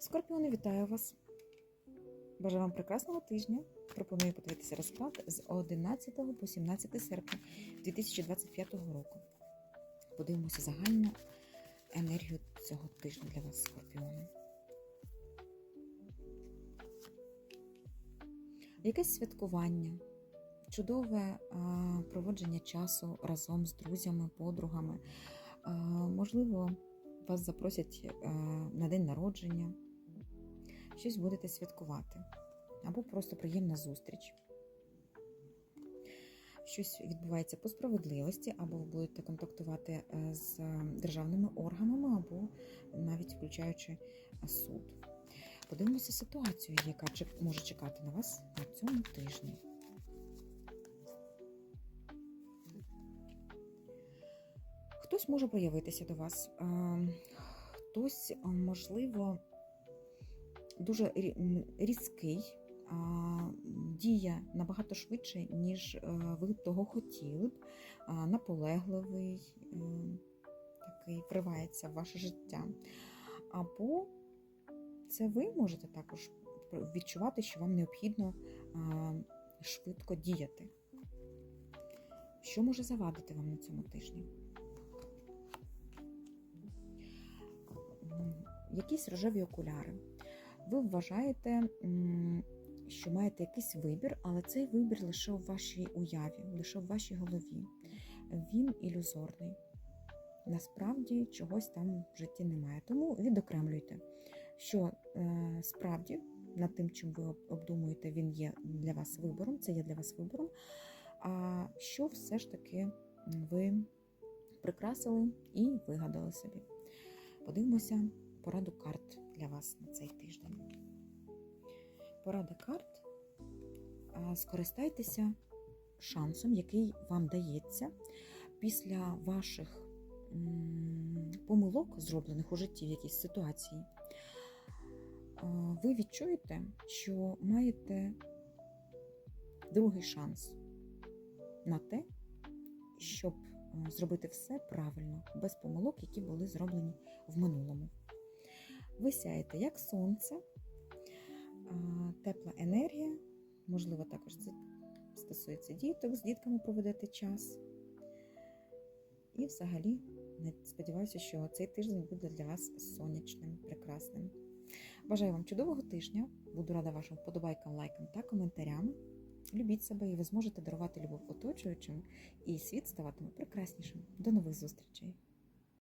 Скорпіони, вітаю вас! Бажаю вам прекрасного тижня. Пропоную подивитися розклад з 11 по 17 серпня 2025 року. Подивимося загальну енергію цього тижня для вас, скорпіони. Якесь святкування, чудове проводження часу разом з друзями, подругами. Можливо, вас запросять на день народження, щось будете святкувати, або просто приємна зустріч. Щось відбувається по справедливості, або ви будете контактувати е, з державними органами, або навіть включаючи е, суд. Подивимося ситуацію, яка може чекати на вас на цьому тижні. Хтось може появитися до вас, е, хтось, е, можливо, дуже різкий, діє набагато швидше, ніж е, ви того хотіли б, наполегливий, е, такий вривається в ваше життя. Або це ви можете також відчувати, що вам необхідно швидко діяти. Що може завадити вам на цьому тижні? Якісь рожеві окуляри. Ви вважаєте, що маєте якийсь вибір, але цей вибір лише у вашій уяві, лише в вашій голові. Він ілюзорний. Насправді чогось там в житті немає. Тому відокремлюйте, що е, справді над тим, чим ви обдумуєте, він є для вас вибором, це є для вас вибором. А що все ж таки ви прикрасили і вигадали собі. Подивимося пораду карт для вас на цей тиждень. Порада карт. Скористайтеся шансом, який вам дається після ваших помилок, зроблених у житті в якійсь ситуації. Ви відчуєте, що маєте другий шанс на те, щоб зробити все правильно, без помилок, які були зроблені в минулому. Ви сяєте як сонце, тепла енергія, можливо, також це стосується діток, з дітками проведете час. І взагалі сподіваюся, що цей тиждень буде для вас сонячним, прекрасним. Бажаю вам чудового тижня. Буду рада вашим вподобайкам, лайкам та коментарям. Любіть себе і ви зможете дарувати любов оточуючим, і світ ставатиме прекраснішим. До нових зустрічей!